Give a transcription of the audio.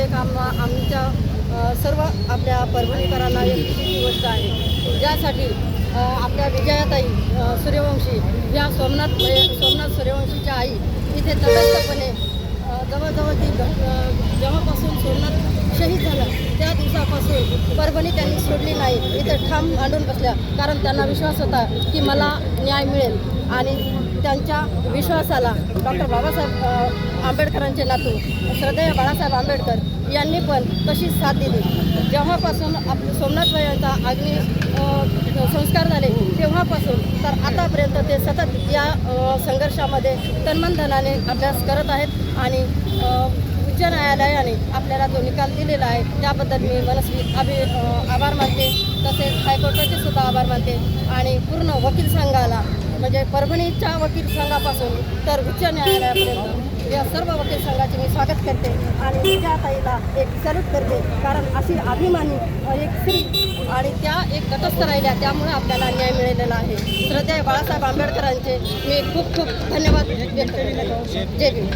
एक काम आमच्या सर्व आपल्या परभणीकरांना एक विशेष गोष्ट आहे. ज्यासाठी आपल्या विजयाताई सूर्यवंशी या सोमनाथ सोमनाथ सूर्यवंशीच्या आई इथे तटस्थपणे जवळजवळ ती जेव्हापासून सोमनाथ शहीद झालं त्या दिवसापासून परभणी त्यांनी सोडली नाही. इथे ठाम मांडून बसल्या कारण त्यांना विश्वास होता की मला न्याय मिळेल. आणि त्यांच्या विश्वासाला डॉक्टर बाबासाहेब आंबेडकरांचे नातू श्रद्धेय बाळासाहेब आंबेडकर यांनी पण तशीच साथ दिली. जेव्हापासून आप सोमनाथ यांचा अग्नि संस्कार झाले तेव्हापासून तर आतापर्यंत ते सतत या संघर्षामध्ये तन्मनधनाने अभ्यास करत आहेत आणि उच्च न्यायालयाने आपल्याला जो निकाल दिलेला आहे त्याबद्दल मी मनस्वी अभि आभार मानते. तसेच हायकोर्टाचे सुद्धा आभार मानते आणि पूर्ण वकील संघाला म्हणजे परभणीच्या वकील संघापासून तर उच्च न्यायालयापर्यंत या सर्व वकील संघाचे मी स्वागत करते आणि त्या ताईला एक सॅल्यूट करते. कारण अशी अभिमानी एक स्त्री आणि त्या एक तटस्थ राहिल्या त्यामुळे आपल्याला न्याय मिळालेला आहे. श्रद्धेय बाळासाहेब आंबेडकरांचे मी खूप खूप धन्यवाद व्यक्त जय भीम.